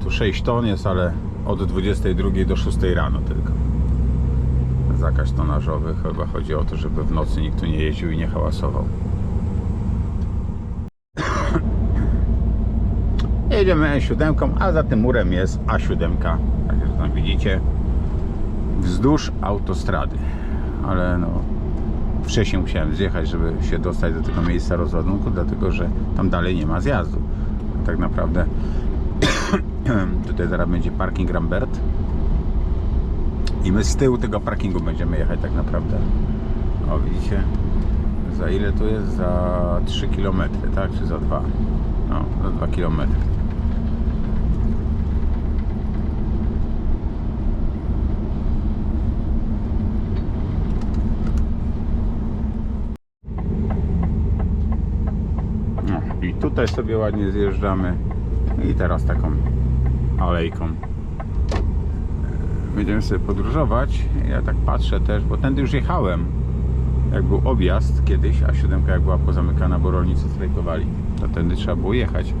tu 6 ton jest, ale od 22 do 6 rano tylko. Zakaz tonażowy. Chyba chodzi o to, żeby w nocy nikt tu nie jeździł i nie hałasował. Jedziemy E7, a za tym murem jest A7. Tak jak tam widzicie, wzdłuż autostrady. Ale no, wcześniej musiałem zjechać, żeby się dostać do tego miejsca rozładunku, dlatego że tam dalej nie ma zjazdu. Tak naprawdę tutaj zaraz będzie parking Rambert i my z tyłu tego parkingu będziemy jechać tak naprawdę. O widzicie, za ile tu jest? Za 3 km, tak? Czy za 2? No, za 2 km. No, i tutaj sobie ładnie zjeżdżamy. I teraz taką alejką e, będziemy sobie podróżować. Ja tak patrzę też, bo tędy już jechałem. Jak był objazd kiedyś, a siódemka jak była pozamykana, bo rolnicy strajkowali, to tędy trzeba było jechać.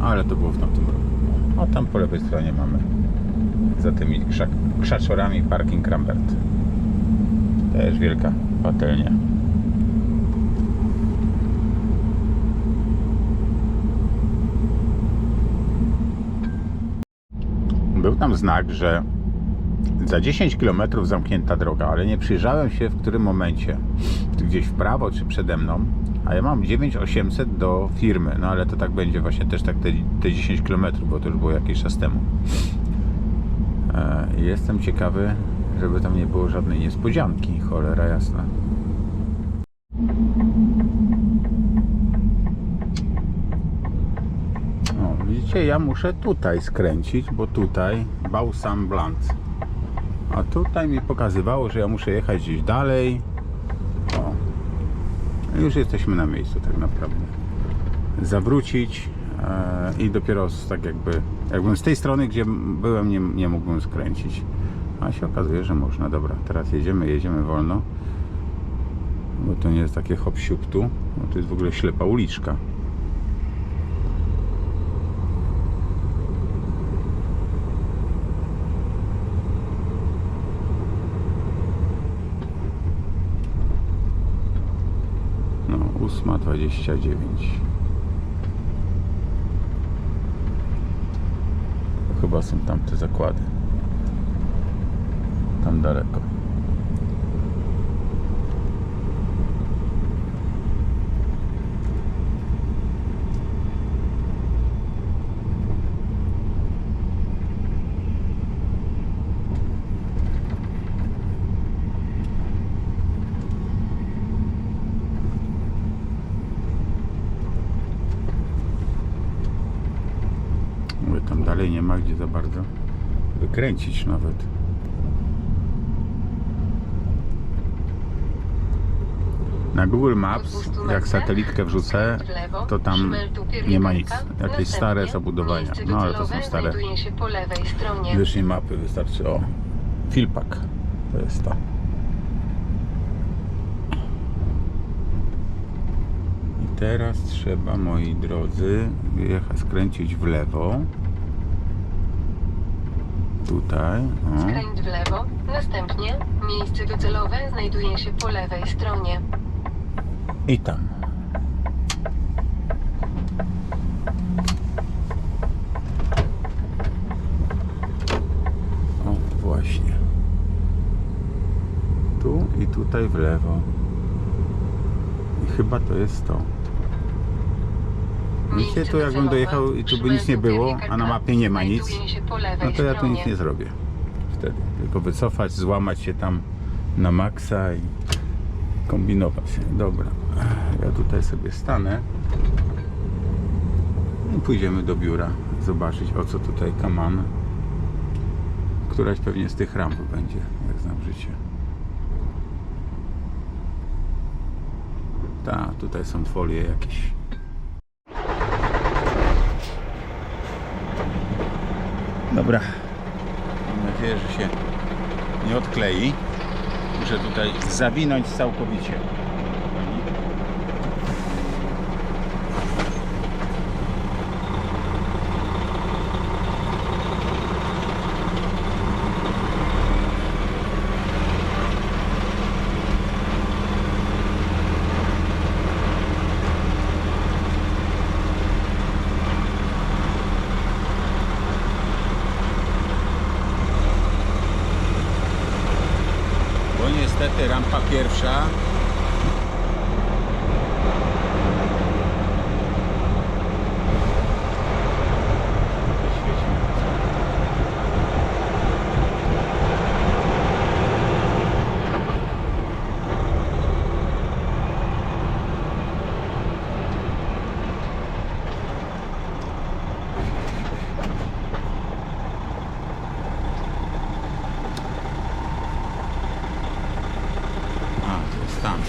Ale to było w tamtym roku. A tam po lewej stronie mamy za tymi krzaczorami parking Rambert. Też wielka patelnia. Znak, że za 10 km zamknięta droga, ale nie przyjrzałem się w którym momencie. Gdzieś w prawo, czy przede mną. A ja mam 9800 do firmy, no ale to tak będzie właśnie też tak te, te 10 km, bo to już było jakiś czas temu. E, jestem ciekawy, żeby tam nie było żadnej niespodzianki, cholera jasna. O, widzicie, ja muszę tutaj skręcić, bo tutaj Bałsam Blanc. A tutaj mi pokazywało, że ja muszę jechać gdzieś dalej. O. Już jesteśmy na miejscu tak naprawdę. Zawrócić e, i dopiero z, tak jakby, jakbym z tej strony, gdzie byłem, nie, nie mógłbym skręcić. A się okazuje, że można. Dobra, teraz jedziemy, jedziemy wolno. Bo to nie jest takie hop tu, bo to jest w ogóle ślepa uliczka. No, 8.29. To Chyba są tamte zakłady. Tam daleko. Mówię, tam dalej nie ma gdzie za bardzo wykręcić nawet. Na Google Maps, jak satelitkę wrzucę, to tam nie ma nic. Jakieś stare zabudowania. No ale to są stare. Wyższej mapy wystarczy o Filpak. To jest to. I teraz trzeba, moi drodzy, skręcić w lewo. Tutaj. O. Skręć w lewo. Następnie miejsce docelowe znajduje się po lewej stronie. I tam. O, właśnie. Tu i tutaj w lewo. I chyba to jest to. Widzicie, Miejsce tu jakbym dojechał i tu by nic nie było, a na mapie nie ma nic, się no to ja tu nic nie zrobię. Wtedy. Tylko wycofać, złamać się tam na maksa i kombinować. Dobra. Ja tutaj sobie stanę i pójdziemy do biura zobaczyć o co tutaj kaman. Któraś pewnie z tych ramp będzie, jak znam życie. Ta, tutaj są folie jakieś. Dobra. Mam nadzieję, że się nie odklei. Muszę tutaj zawinąć całkowicie. niestety rampa pierwsza. A, to jest tam.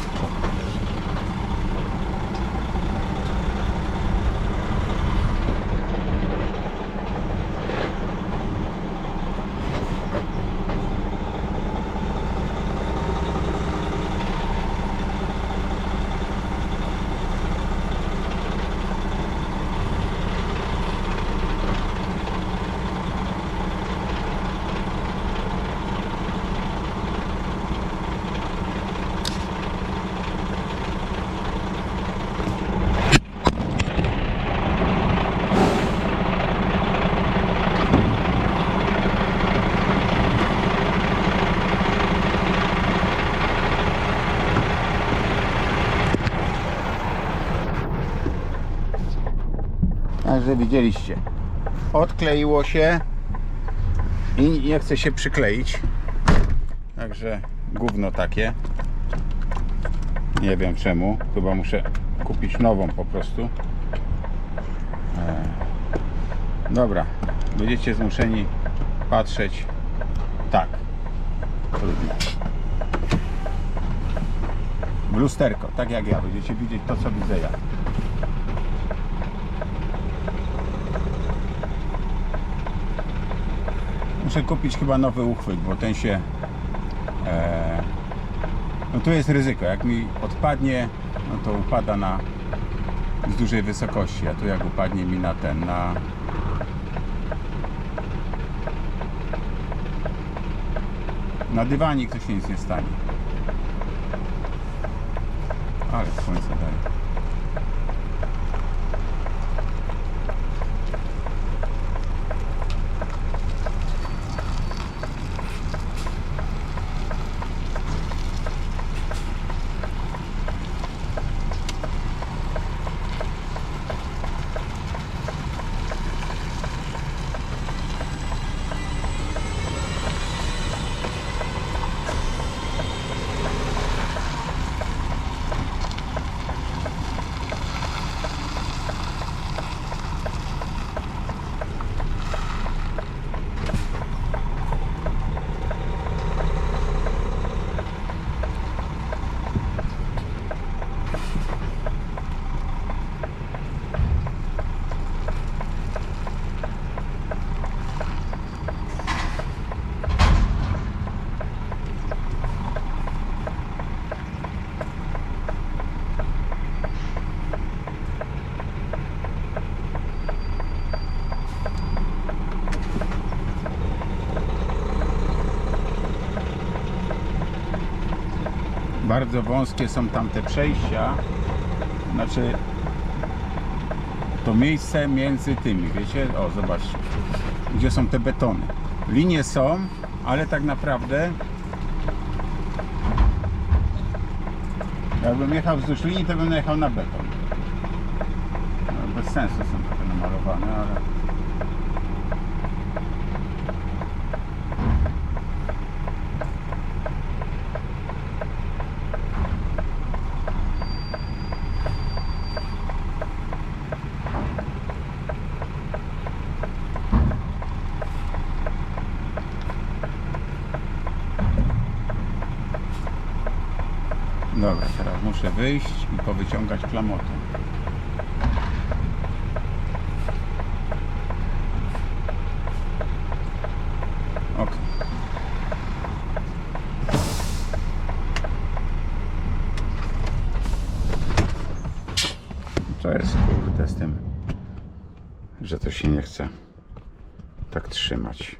Widzieliście. Odkleiło się i nie chce się przykleić. Także gówno takie. Nie wiem czemu. Chyba muszę kupić nową po prostu. E, Dobra. Będziecie zmuszeni patrzeć tak. Trudno. Lusterko, tak jak ja. Będziecie widzieć to, co widzę ja. Muszę kupić chyba nowy uchwyt, bo ten się. E, no tu jest ryzyko. Jak mi odpadnie, no to upada na z dużej wysokości, a tu jak upadnie mi na ten, na. Na dywanik to się nic nie stanie. Ale słońce daje. Bardzo wąskie są tam te przejścia. Znaczy to miejsce między tymi, wiecie? O, zobaczcie. Gdzie są te betony. Linie są, ale tak naprawdę jakbym jechał wzdłuż linii, to bym jechał na beton. No, bez sensu są trochę namalowane, ale Dobra, teraz muszę wyjść i powyciągać klamoty. Ok. To jest kurde z tym, że to się nie chce tak trzymać.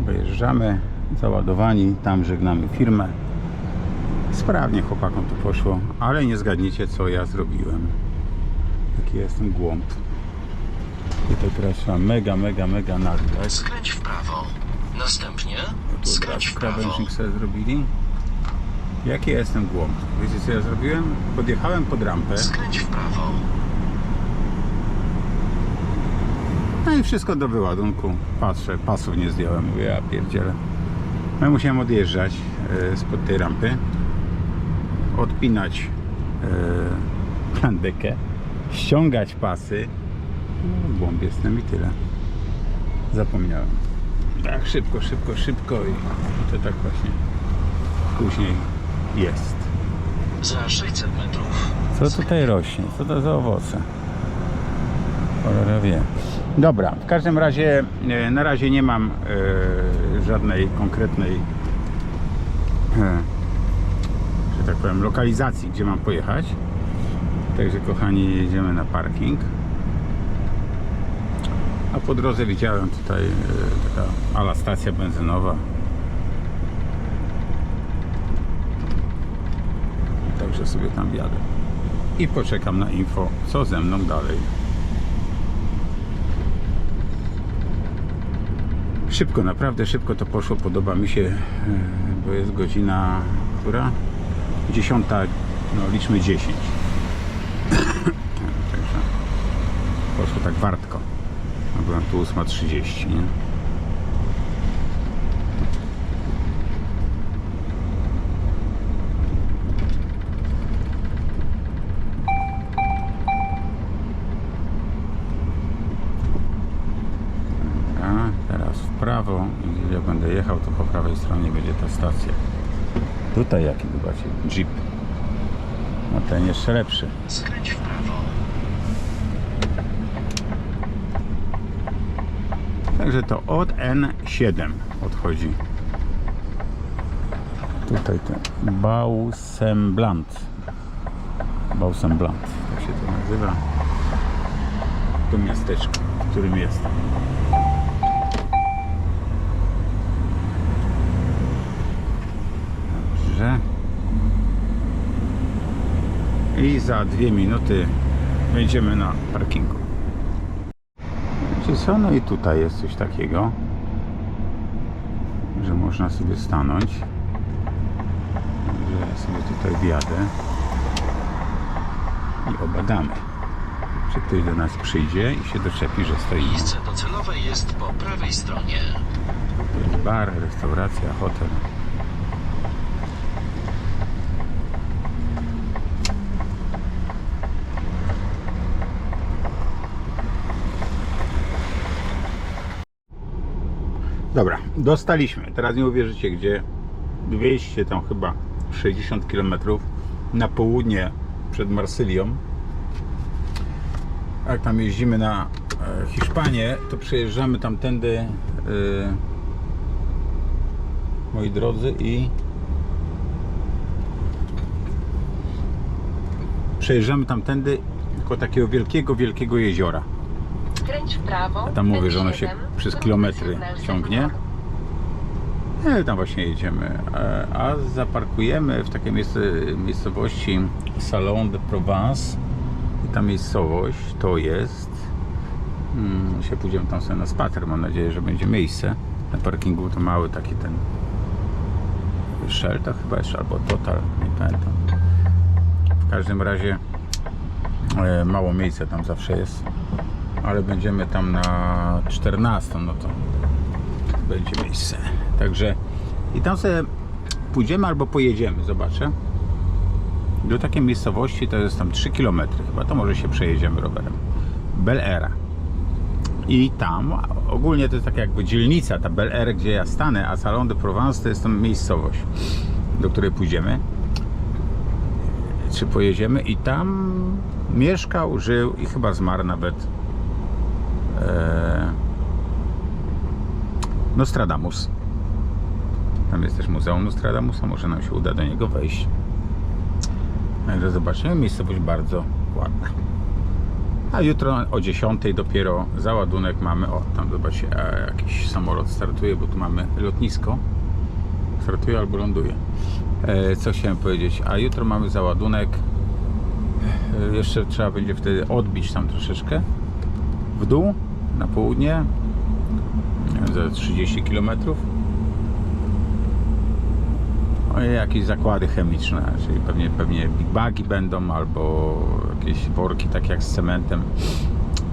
Wyjeżdżamy załadowani, tam żegnamy firmę. Sprawnie chłopakom tu poszło, ale nie zgadniecie co ja zrobiłem. Jaki jestem głąb. Tutaj teraz trzeba mega, mega, mega nagrać. Skręć w prawo. Następnie Tu skręć w prawo. sobie zrobili. Jaki ja jestem głąb? Wiecie co ja zrobiłem? Podjechałem pod rampę. Skręć w prawo. No i wszystko do wyładunku. Patrzę, pasów nie zdjąłem. Mówię, ja pierdzielę. No musiałem odjeżdżać e, spod tej rampy. Odpinać e, plandekę. Ściągać pasy. No, głąb jestem i tyle. Zapomniałem. Tak szybko, szybko, szybko i to tak właśnie później jest. Za 600 metrów. Co tutaj rośnie? Co to za owoce? Cholera wie. Dobra, w każdym razie e, na razie nie mam e, żadnej konkretnej e, że tak powiem lokalizacji, gdzie mam pojechać. Także kochani, jedziemy na parking. A po drodze widziałem tutaj taka ala stacja benzynowa. Także sobie tam wjadę. I poczekam na info, co ze mną dalej. Szybko, naprawdę szybko to poszło. Podoba mi się, e, bo jest godzina, która? Dziesiąta, no liczmy 10. Także poszło tak wartko. A byłem tu 8.30, nie? A teraz w prawo. I Jak będę jechał, to po prawej stronie będzie ta stacja. Tutaj jaki zobaczcie, Jeep. No ten jeszcze lepszy. Skręć w prawo. Także to od N7 odchodzi. Tutaj ten Bausemblant. Bausemblant, tak się to nazywa. To miasteczko, w którym jestem. Dobrze. I za dwie minuty będziemy na parkingu. Wiecie co? No i tutaj jest coś takiego, że można sobie stanąć. Że ja sobie tutaj wjadę i obadamy, czy ktoś do nas przyjdzie i się doczepi, że stoimy. Miejsce docelowe jest po prawej stronie. To jest bar, restauracja, hotel. Dobra, dostaliśmy. Teraz nie uwierzycie gdzie. 200 tam chyba 60 km na południe przed Marsylią. Jak tam jeździmy na e, Hiszpanię, to przejeżdżamy tamtędy, e, moi drodzy, i przejeżdżamy tamtędy koło takiego wielkiego, wielkiego jeziora. Skręć w prawo. Ja tam mówię, że ono się N7, przez kilometry ciągnie. Sygnał. E, tam właśnie jedziemy. E, A zaparkujemy w takiej miejscowości Salon de Provence. I ta miejscowość to jest. Hmm, się pójdziemy tam sobie na spacer. Mam nadzieję, że będzie miejsce. Na parkingu to mały taki ten. Shell to chyba jest, albo Total, nie pamiętam. W każdym razie e, mało miejsca tam zawsze jest. Ale będziemy tam na 14, no to będzie miejsce. Także i tam sobie pójdziemy albo pojedziemy, zobaczę. Do takiej miejscowości to jest tam 3 km chyba, to może się przejedziemy rowerem. Bel Air. I tam ogólnie to jest taka jakby dzielnica, ta Bel Air, gdzie ja stanę, a Salon de Provence to jest tam miejscowość, do której pójdziemy. Czy pojedziemy i tam mieszkał, żył i chyba zmarł nawet e, Nostradamus. Tam jest też Muzeum Nostradamusa, może nam się uda do niego wejść. Także zobaczymy, miejscowość bardzo ładna. A jutro o 10 dopiero załadunek mamy. O, tam zobaczcie, jakiś samolot startuje, bo tu mamy lotnisko. Startuje albo ląduje. E, co chciałem powiedzieć? A jutro mamy załadunek. E, jeszcze trzeba będzie wtedy odbić tam troszeczkę w dół, na południe za 30 km. O, i jakieś zakłady chemiczne, czyli pewnie, pewnie big bagi będą albo jakieś worki takie jak z cementem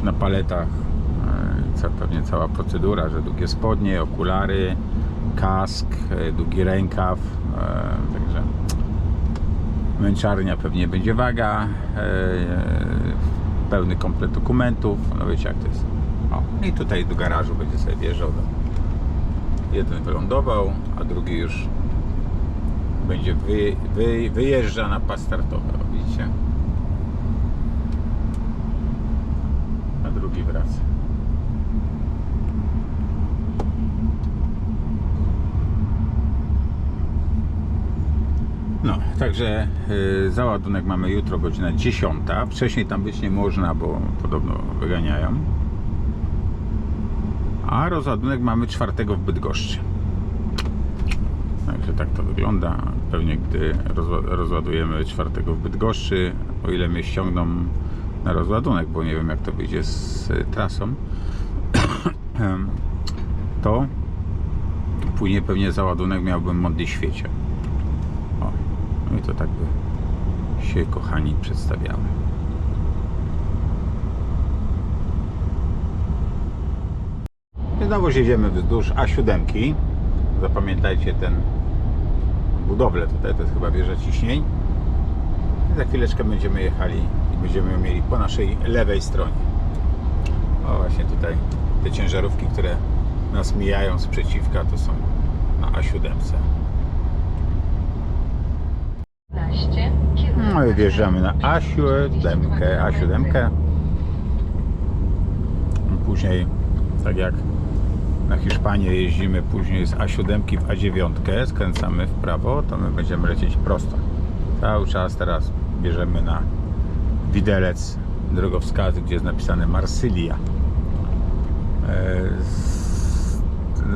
na paletach. E, Co, pewnie cała procedura, że długie spodnie, okulary, kask, e, długi rękaw. e, Także męczarnia pewnie będzie waga, pełny komplet dokumentów. No wiecie jak to jest. O, I tutaj do garażu będzie sobie wjeżdżał. Do... Jeden wylądował, a drugi już będzie wy, wy, wyjeżdża na pas startowy. Widzicie? A drugi wraca. No, także y, załadunek mamy jutro godzina 10. Wcześniej tam być nie można, bo podobno wyganiają. A rozładunek mamy 4 w Bydgoszczy. Także tak to wygląda. Pewnie gdy rozła- rozładujemy 4 w Bydgoszczy, o ile mnie ściągną na rozładunek, bo nie wiem jak to wyjdzie z trasą, to później pewnie załadunek miałbym Mądrej Świecie. O, no i to tak by się kochani przedstawiały. Znowu jedziemy wzdłuż A7. Zapamiętajcie ten budowlę tutaj, to jest chyba wieża ciśnień. I za chwileczkę będziemy jechali i będziemy ją mieli po naszej lewej stronie. O właśnie tutaj te ciężarówki, które nas mijają z przeciwka, to są na A7. 15 kierunek No i wjeżdżamy na A7, A7. Później, tak jak na Hiszpanię jeździmy później z A7 w A9, skręcamy w prawo, to my będziemy lecieć prosto. Cały czas teraz bierzemy na widelec drogowskazy, gdzie jest napisane Marsylia. E,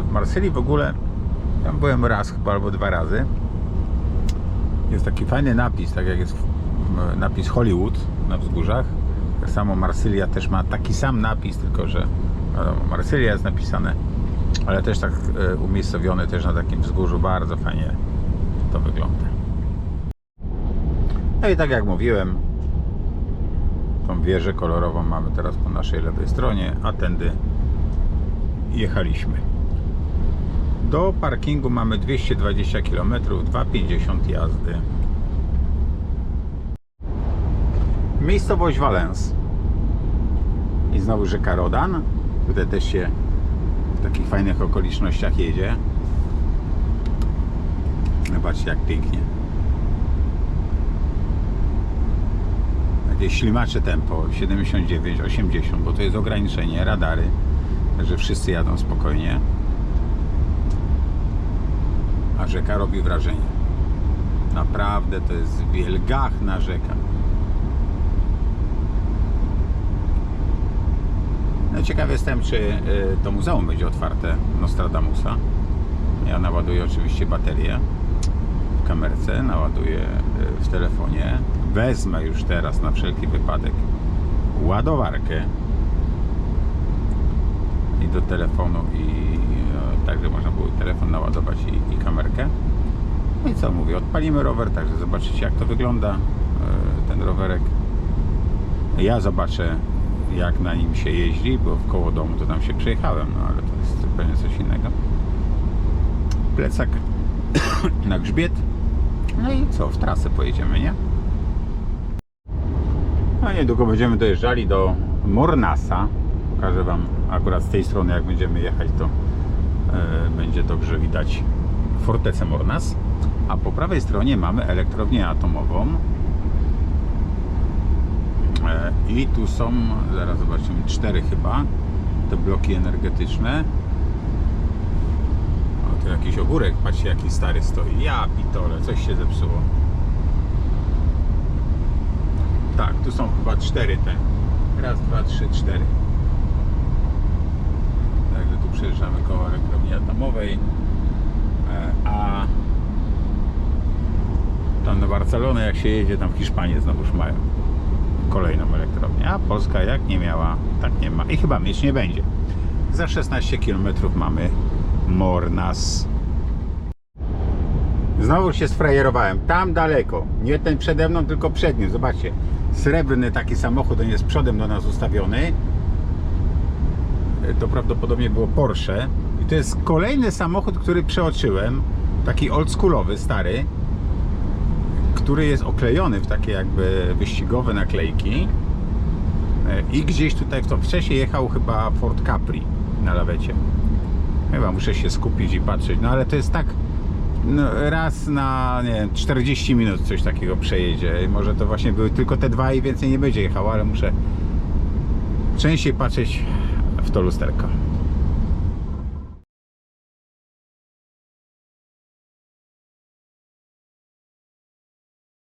W Marsylii w ogóle, tam byłem raz chyba albo dwa razy. Jest taki fajny napis, tak jak jest napis Hollywood na wzgórzach. Tak samo Marsylia też ma taki sam napis, tylko że Marsylia jest napisane, ale też tak e, umiejscowione też na takim wzgórzu. Bardzo fajnie to wygląda. No i tak jak mówiłem, tą wieżę kolorową mamy teraz po naszej lewej stronie, a tędy jechaliśmy. Do parkingu mamy 220 km, 2,50 jazdy. Miejscowość Valence. I znowu rzeka Rodan. Tutaj też się w takich fajnych okolicznościach jedzie. Zobaczcie jak pięknie. Takie ślimacze tempo 79, 80, bo to jest ograniczenie, radary. Także wszyscy jadą spokojnie a rzeka robi wrażenie. Naprawdę to jest wielgachna rzeka. No ciekaw jestem, czy y, to muzeum będzie otwarte Nostradamusa. Ja naładuję oczywiście baterię w kamerce, naładuję y, w telefonie. Wezmę już teraz na wszelki wypadek ładowarkę i do telefonu i e, tak, żeby można było telefon naładować i, i kamerkę. No i co mówię, odpalimy rower, także zobaczycie jak to wygląda ten rowerek. Ja zobaczę jak na nim się jeździ, bo w koło domu to tam się przejechałem, no ale to jest zupełnie coś innego. Plecak na grzbiet. No i co, w trasę pojedziemy, nie? A niedługo będziemy dojeżdżali do Mornasa. Pokażę Wam akurat z tej strony, jak będziemy jechać, to e, będzie dobrze widać fortecę Mornas. A po prawej stronie mamy elektrownię atomową. E, I tu są, zaraz zobaczymy, cztery chyba te bloki energetyczne. O, tu jakiś ogórek, patrzcie jaki stary stoi. Ja pitole, coś się zepsuło. Tak, tu są chyba cztery te. Raz, dwa, trzy, cztery. Także tu przejeżdżamy koło elektrowni atomowej. E, A tam na Barcelonę jak się jedzie, tam w Hiszpanii znowuż mają kolejną elektrownię. A Polska jak nie miała, tak nie ma. I chyba mieć nie będzie. za 16 km mamy Mornas. Znowu się sfrajerowałem. Tam daleko. Nie ten przede mną, tylko przed nim. Zobaczcie. Srebrny taki samochód, on jest przodem do nas ustawiony. To prawdopodobnie było Porsche. I to jest kolejny samochód, który przeoczyłem. Taki oldschoolowy, stary. Który jest oklejony w takie jakby wyścigowe naklejki. E, I gdzieś tutaj w to wcześniej jechał chyba Ford Capri na lawecie. Chyba muszę się skupić i patrzeć. No ale to jest tak no, raz na nie wiem, 40 minut coś takiego przejedzie. I może to właśnie były tylko te dwa i więcej nie będzie jechało, ale muszę częściej patrzeć w to lusterko.